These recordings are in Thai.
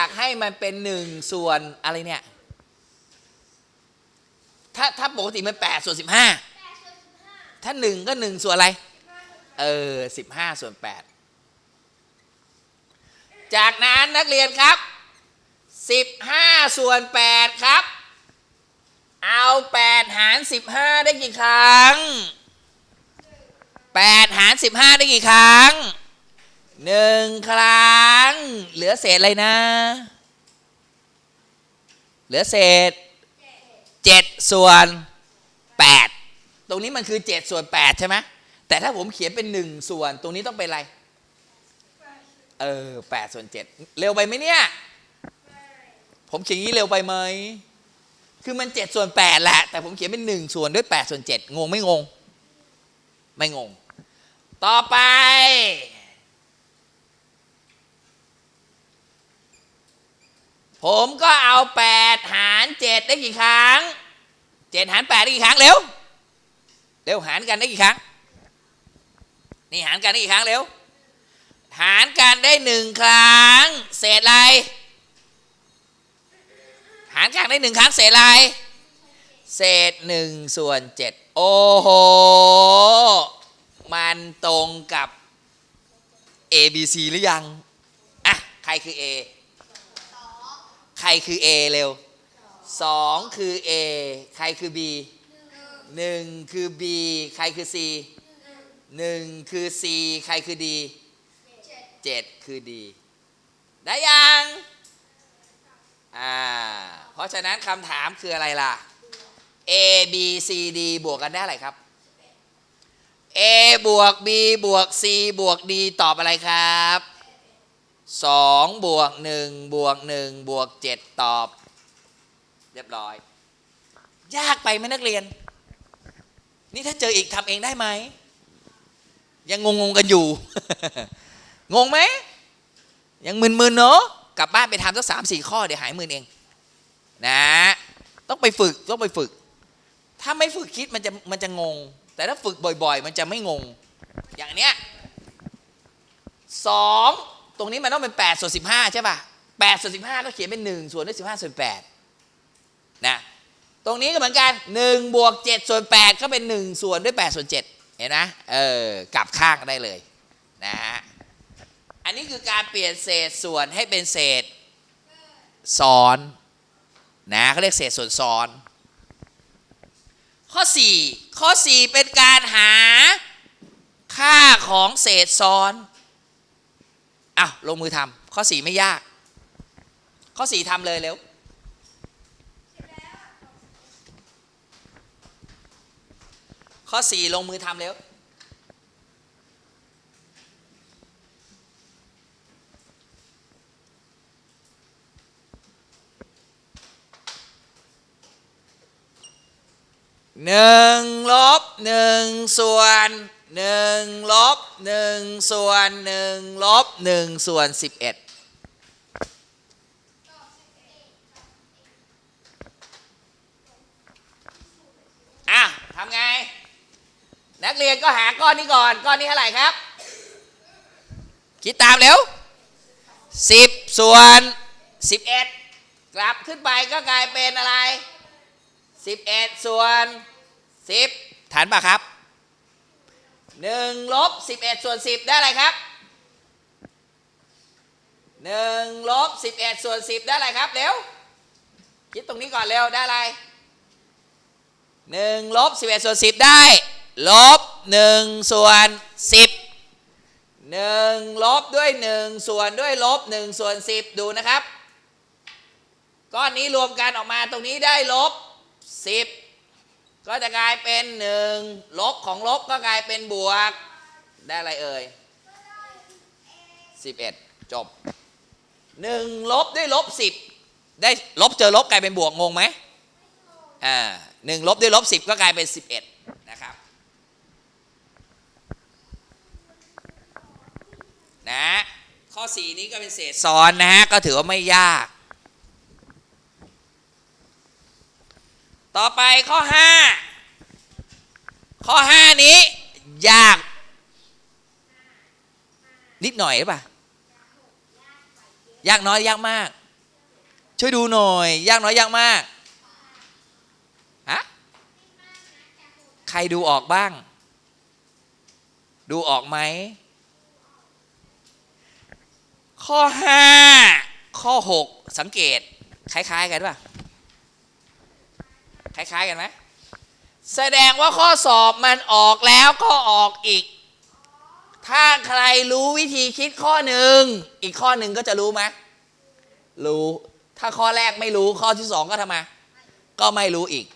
ากให้มันเป็นหนึ่งส่วนอะไรเนี่ย ถ้าถ้าปกติมันแปดส่วนสิบห้าถ้าหนึ่งก็หนึ่งส่วนอะไร เออสิบห้าส่วนแปดจากนั้นนักเรียนครับสิบห้าส่วนแปดครับ เอาแปดหารสิบห้าได้กี่ครั้งแปดหารสิบห้าได้กี่ครั้ง หนึ่งครั้ง เหลือเศษอะไรนะ เหลือเศษเจ็ดส่วนแปดตรงนี้มันคือเจ็ดส่วนแปดใช่ไหมแต่ถ้าผมเขียนเป็นหนึ่งส่วน ตรงนี้ต้องเป็นอะไร เออแปดส่วนเจ็ดเร็วไปไหมเนี่ย ผมเขียนงนี้เร็วไปไหม คือมันเจ็ดส่วนแปดแหละ แต่ผมเขียนเป็นหนึ่งส่วนด้วยแปดส่วนเจ็ดงงไม่งง ไม่งง ต่อไป ผมก็เอาแปดหารเจ็ดได้กี่ครั้งเจ็ดหารแปดได้กี่ครั้งเร็ว เร็วหารกันได้กี่ครั้ง นี่หารกันได้กี่ครั้งเร็ว หารกันได้หนึ่งครั้ง เศษอะไร หารกันได้หนึ่งครั้งเศษอะไร เศษหนึ่งส่วนเจ็ดโอ้โห มันตรงกับ A B C หรือยัง อะ ใครคือ A ใครคือ A เร็วสองคือ A ใครคือ B หนึ่งคือ B ใครคือ C หนึ่งคือ C ใครคือ D เจ็ดคือ D ได้ยังอ่าเพราะฉะนั้นคำถามคืออะไรล่ะ A B C D บวกกันได้อะไรครับ A บวก B บวก C บวก D ตอบอะไรครับ สองบวกหนึ่งบวกหนึ่งบวกเจ็ดตอบ เรียบร้อย ยากไปไหมนักเรียน นี่ถ้าเจออีกทำเองได้ไหม ยังงงๆกันอยู่ งงไหม ยังมึนๆเนาะกลับบ้านไปทำสักสามสี่ข้อเดี๋ยวหายมึนเอง นะ ต้องไปฝึกต้องไปฝึก ถ้าไม่ฝึกคิดมันจะมันจะงง แต่ถ้าฝึกบ่อย ๆ มันจะไม่งง อย่างเนี้ยสอง ตรงนี้มันต้องเป็น8ส่วน15 ใช่ป่ะ8ส่วน15 ก็เขียนเป็น 1 ส่วนด้วย15 ส่วน8นะตรงนี้ก็เหมือนกัน1บวก7ส่วน8ก็เป็น 1 ส่วนด้วย8ส่วน7เห็นนะเออกลับข้างได้เลยนะฮะอันนี้คือการเปลี่ยนเศษส่วนให้เป็นเศษซ้อนนะเขาเรียกเศษส่วนซ้อน ข้อ 4 ข้อ 4 เป็นการหาค่าของเศษซ้อน อ้าวลงมือทำข้อ4ไม่ยาก ข้อ4ทำเลยเร็วข้อ4ลงมือทำเร็วหนึ่งลบหนึ่งส่วน หนึ่งลบหนึ่งส่วนหนึ่งลบหนึ่งส่วนสิบเอ็ดอะทำไง นักเรียนก็หาก้อนนี้ก่อน ก้อนนี้เท่าไหร่ครับ คิดตามเร็วสิบส่วนสิบเอ็ดกลับขึ้นไปก็กลายเป็นอะไร11ส่วน10ฐานป่ะครับ 1ลบ11ส่วน10ได้อะไรครับ1ลบ11ส่วน10ได้อะไรครับเร็วคิดตรงนี้ก่อนเร็วได้อะไร1ลบ11ส่วน10ได้ลบ1ส่วน10 1ลบด้วย1ส่วนด้วยลบ1ส่วน10ดูนะครับ ก้อนนี้รวมกันออกมาตรงนี้ได้ลบ10 ก็จะกลายเป็น1ลบของลบก็กลายเป็นบวก ได้อะไรเอ่ย11จบ1ลบด้วยลบ10ได้ลบเจอลบกลายเป็นบวกงงไหมอ่าหนึ่งลบด้วยลบ10ก็กลายเป็น11นะครับนะข้อ4นี้ก็เป็นเศษซ้อนนะฮะก็ถือว่าไม่ยาก ต่อไปข้อ5ข้อ5นี้ ยาก นิดหน่อยหรือเปล่ายากน้อยยากมาก ช่วยดูหน่อย ยากน้อยยากมากฮะใครดูออกบ้าง ดูออกไหมข้อ5ข้อ6สังเกต คล้าย ๆ กันป่ะ คล้าย ๆ กันไหมแสดงว่าข้อสอบมันออกแล้วก็ออกอีก ถ้าใครรู้วิธีคิดข้อหนึ่ง อีกข้อหนึ่งก็จะรู้ไหมรู้ ถ้าข้อแรกไม่รู้ข้อที่สองก็ทำไม ก็ไม่รู้อีก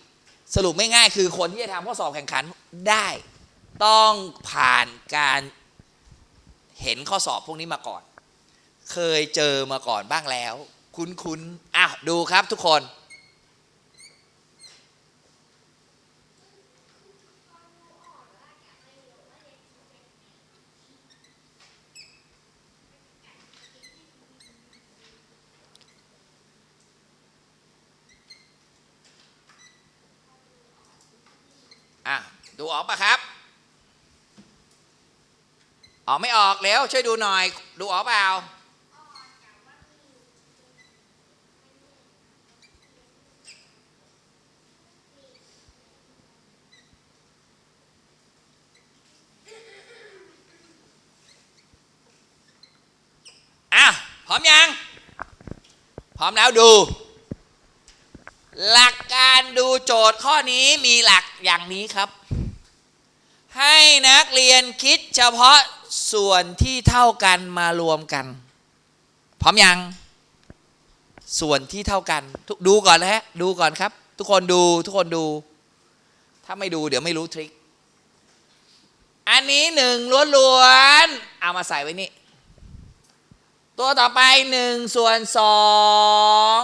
สรุปไม่ง่ายคือคนที่จะทำข้อสอบแข่งขันได้ ต้องผ่านการเห็นข้อสอบพวกนี้มาก่อน เคยเจอมาก่อนบ้างแล้ว คุ้นๆอะดูครับทุกคน อะ ดูออกปะครับ ออกไม่ออกเร็วช่วยดูหน่อย ดูออกเปล่าอะพร้อมยัง พร้อมแล้วดู หลักการดูโจทย์ข้อนี้มีหลักอย่างนี้ครับ ให้นักเรียนคิดเฉพาะส่วนที่เท่ากันมารวมกันพร้อมยัง ส่วนที่เท่ากันทุกดูก่อนนะฮะดูก่อนครับ ทุกคนดูทุกคนดู ถ้าไม่ดูเดี๋ยวไม่รู้ทริคอันนี้หนึ่งล้วนๆเอามาใส่ไว้นี่ตัวต่อไปหนึ่งส่วนสอง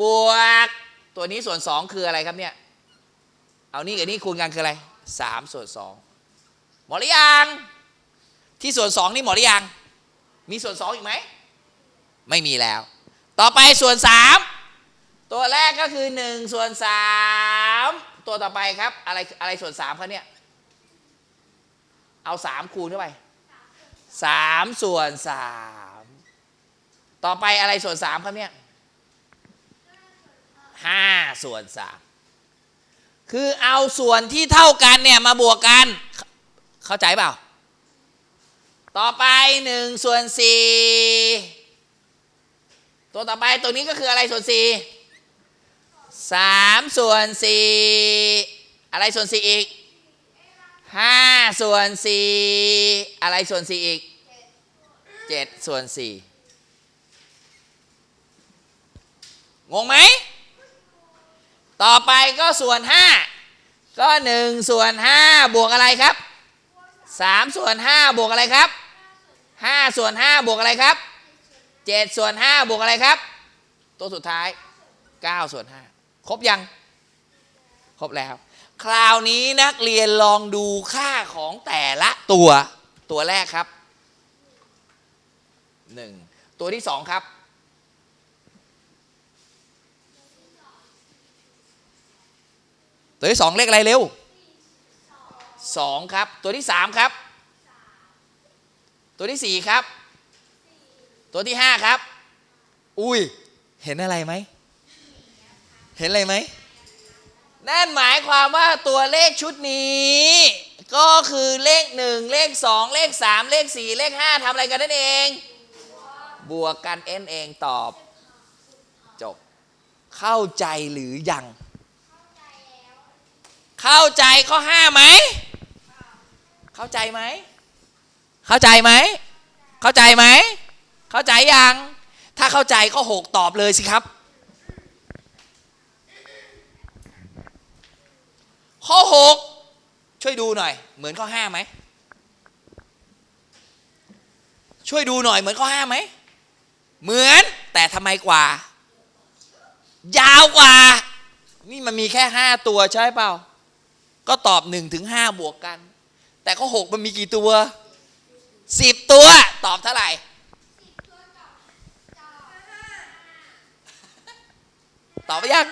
บวก ตัวนี้ส่วนสองคืออะไรครับเนี่ย เอานี่กับนี่คูณกันคืออะไรสามส่วนสอง หมดหรือยังที่ส่วนสองนี่หมดหรือยังมีส่วนสองอีกไหมไม่มีแล้ว ต่อไปส่วนสามตัวแรกก็คือหนึ่งส่วนสามตัวต่อไปครับ อะไรอะไรส่วนสามครับเนี่ยเอาสามคูณเข้าไปสามส่วนสามต่อไปอะไรส่วนสามครับเนี่ยห้าส่วนสามคือเอาส่วนที่เท่ากันเนี่ยมาบวกกัน เข้าใจเปล่า ต่อไปหนึ่งส่วนสี่ตัวต่อไปตัวนี้ก็คืออะไรส่วนสี่สามส่วนสี่อะไรส่วนสี่อีกห้าส่วนสี่อะไรส่วนสี่อีกเจ็ดส่วนสี่งงไหม ต่อไปก็ส่วน5ก็1ส่วน5บวกอะไรครับ 3 ส่วน 5 บวกอะไรครับ 5 ส่วน 5 บวกอะไรครับ 7 ส่วน 5 บวกอะไรครับ ตัวสุดท้าย 9 ส่วน 5 ครบยัง ครบแล้ว คราวนี้นักเรียนลองดูค่าของแต่ละตัวตัวแรกครับ 1 ตัวที่ 2 ครับตัวที่สองเลขอะไรเร็ว สองครับ ตัวที่สามครับ ตัวที่สี่ครับ ตัวที่ห้าครับ อุ้ย เห็นอะไรไหม เห็นอะไรไหม นั่นหมายความว่าตัวเลขชุดนี้ ก็คือเลขหนึ่งเลขสองเลขสามเลขสี่เลขห้าทำอะไรกันนั่นเอง บวกกันเอ็นเองตอบ จบ เข้าใจหรือยังเข้าใจข้อห้าไหม เข้าใจไหม เข้าใจไหม เข้าใจไหม เข้าใจยัง ถ้าเข้าใจข้อหกตอบเลยสิครับ ข้อหกช่วยดูหน่อย เหมือนข้อห้าไหม ช่วยดูหน่อยเหมือนข้อห้าไหม เหมือนแต่ทำไมกว่า ยาวกว่า นี่มันมีแค่ห้าตัวใช่เปล่าก็ตอบ1ถึง5บวกกัน แต่ข้อ6มันมีกี่ตัว10ตัว ตอบเท่าไหร่ตอบไปยัง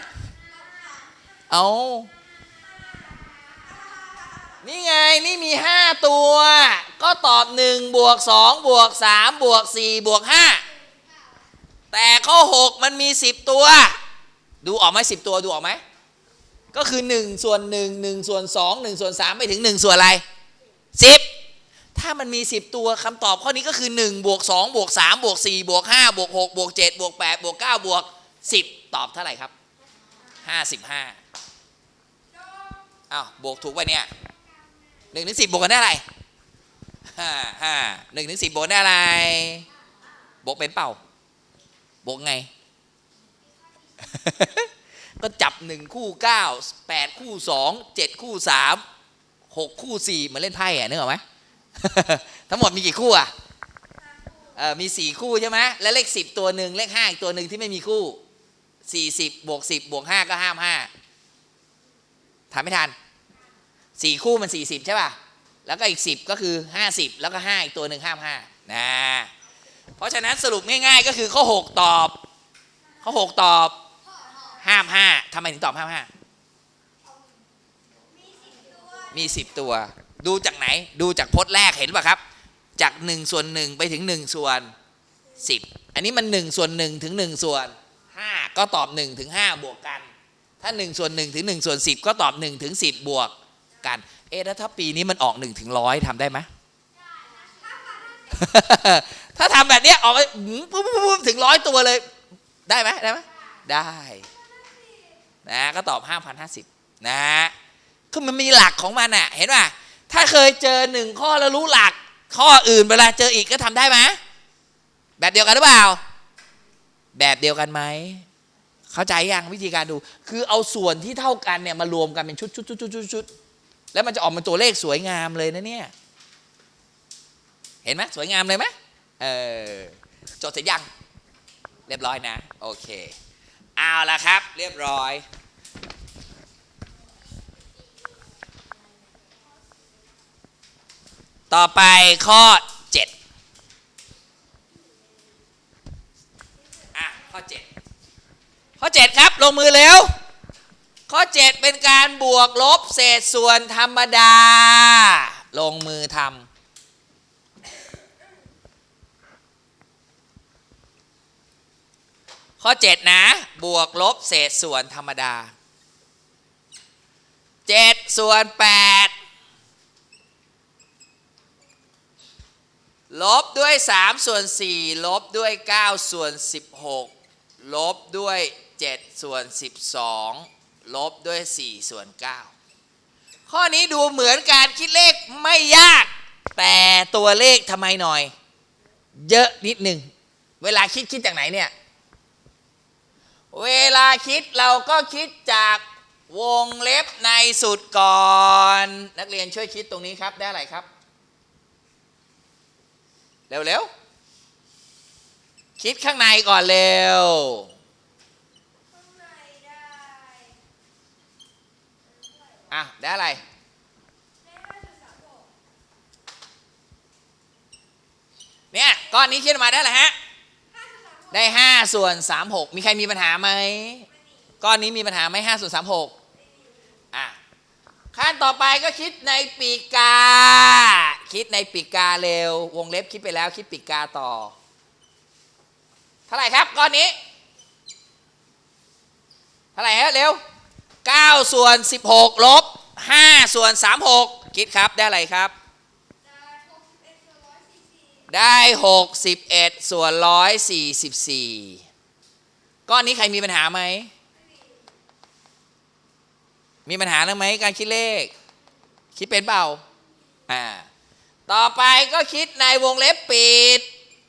เอานี่ไง นี่มี 5 ตัว ก็ตอบ 1 บวก 2 บวก 3 บวก 4 บวก 5 แต่ข้อ 6 มันมี 10 ตัว ดูออกไหม10 ตัวดูออกไหม ก็คือ 1 ส่วน 1 1 ส่วน 2 1 ส่วน 3ไปถึง 1 ส่วนอะไร 10ถ้ามันมี 10 ตัวคำตอบข้อนี้ก็คือ1บวก2บวก3บวก4บวก5บวก6บวก7บวก8บวก9บวก10 ตอบเท่าไหร่ครับ 55อ้าวบวกถูกป่ะเนี่ย1ถึง10บวกกันได้อะไรห้าห้าหนึ่งถึงสิบบวกได้อะไร บวกเป็นเปล่า บวกไง ก็จับหนึ่งคู่เก้าแปดคู่สองเจ็ดคู่สาม หกคู่สี่เหมือนเล่นไพ่อะนึกออกไหมทั้งหมดมีกี่คู่อะเออมีสี่คู่ใช่ไหมแล้วเลขสิบตัวหนึ่งเลขห้าอีกตัวหนึ่งที่ไม่มีคู่สี่สิบบวกสิบบวกห้าก็ห้ามห้าทันไม่ทันสี่คู่มันสี่สิบใช่ป่ะแล้วก็อีกสิบก็คือห้าสิบแล้วก็ห้าอีกตัวหนึ่งห้ามห้านะเพราะฉะนั้นสรุปง่ายๆก็คือข้อ6ตอบข้อ6ตอบห้ามห้าทำไมถึงตอบห้ามห้า มี 10 ตัว ดูจากไหนดูจากพจน์แรกเห็นป่ะครับ จาก1ส่วน1ไปถึง1ส่วน10 อันนี้มัน1ส่วน1ถึง1ส่วน5ก็ตอบ1ถึง5บวกกัน ถ้า1ส่วน1ถึง1ส่วน10 ก็ตอบ1ถึง10 บวกกัน เอ๊ะแล้วถ้าปีนี้มันออก1ถึงร้อยทำได้ไหมถ้าทำแบบเนี้ยออกไปปุ๊บปุ๊บถึงร้อยตัวเลย ได้ไหมได้ไหมได้นะก็ตอบ 5,050 นะ คือมันมีหลักของมันอะเห็นป่ะถ้าเคยเจอหนึ่งข้อแล้วรู้หลัก ข้ออื่นเวลาเจออีกก็ทำได้ไหมแบบเดียวกันหรือเปล่า แบบเดียวกันไหมเข้าใจยังวิธีการดู คือเอาส่วนที่เท่ากันเนี่ยมารวมกันเป็นชุดชุดชุดชุดชุดชุดแล้วมันจะออกมาตัวเลขสวยงามเลยนะเนี่ยเห็นไหมสวยงามเลยไหมเออจดเสร็จยัง เรียบร้อยนะ โอเค เอาละครับ เรียบร้อย ต่อไปข้อ 7 อะ ข้อ 7 ข้อ 7 ครับ ลงมือเร็วข้อ 7 เป็นการบวกลบเศษส่วนธรรมดา ลงมือทำข้อ 7 นะ บวกลบเศษส่วนธรรมดา 7 ส่วน 8 ลบด้วย 3 ส่วน 4 ลบด้วย 9 ส่วน 16 ลบด้วย 7 ส่วน 12 ลบด้วย 4 ส่วน 9 ข้อนี้ดูเหมือนการคิดเลขไม่ยาก แต่ตัวเลขทำไมหน่อย เยอะนิดหนึ่ง เวลาคิดคิดจากไหนเนี่ย เวลาคิดเราก็คิดจากวงเล็บในสุดก่อน นักเรียนช่วยคิดตรงนี้ครับได้อะไรครับ เร็วๆ คิดข้างในก่อนเร็ว อะ ได้อะไร เนี่ย ก้อนนี้คิดออกมาได้อะไรฮะ ได้5ส่วน36มีใครมีปัญหาไหม ก้อนนี้มีปัญหาไหม5ส่วน36อะ ขั้นต่อไปก็คิดในปีกา คิดในปีกาเร็ว วงเล็บคิดไปแล้วคิดปีกาต่อ เท่าไหร่ครับก้อนนี้ เท่าไหร่ฮะเร็ว9ส่วน16ลบ5ส่วน36 คิดครับได้อะไรครับ ได้ 61ส่วน144 ก้อนนี้ใครมีปัญหาไหม มีปัญหาเรื่องไหมการคิดเลข คิดเป็นเปล่า ต่อไปก็คิดในวงเล็บปิด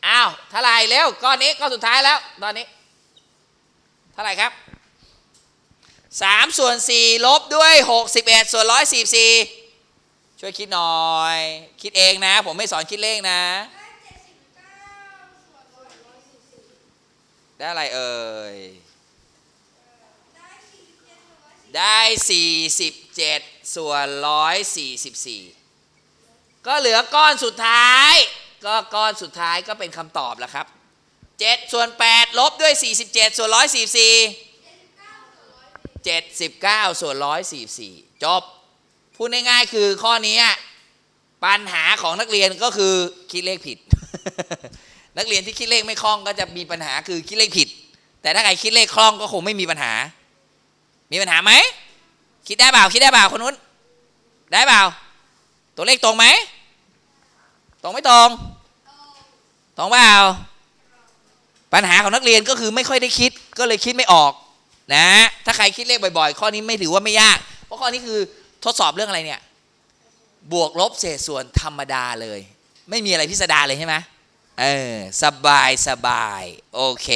อ้าวเท่าไรเร็วก้อนนี้ก้อนสุดท้ายแล้ว ตอนนี้ เท่าไรครับ3ส่วน4ลบด้วย 61 ส่วน 144 ช่วยคิดหน่อย คิดเองนะ ผมไม่สอนคิดเลขนะ ได้อะไรเอ่ย ได้ 47 ส่วน 144 ก็เหลือก้อนสุดท้าย ก็ก้อนสุดท้ายก็เป็นคำตอบแล้วครับ7ส่วน8ลบด้วย 47 ส่วน 144 79 ส่วน 144 จบ พูดง่ายๆคือข้อนี้ปัญหาของนักเรียนก็คือคิดเลขผิด นักเรียนที่คิดเลขไม่คล่องก็จะมีปัญหาคือคิดเลขผิด แต่ถ้าใครคิดเลขคล่องก็คงไม่มีปัญหา มีปัญหาไหม คิดได้เปล่า คิดได้เปล่าคนนู้น ได้เปล่า ตัวเลขตรงไหม ตรงไม่ตรง ตรงเปล่า ปัญหาของนักเรียนก็คือไม่ค่อยได้คิด ก็เลยคิดไม่ออกนะ ถ้าใครคิดเลขบ่อยๆ ข้อนี้ไม่ถือว่าไม่ยาก เพราะข้อนี้คือทดสอบเรื่องอะไรเนี่ย บวกลบเศษส่วนธรรมดาเลย ไม่มีอะไรพิสดารเลยใช่ไหมเออ สบายสบาย โอเค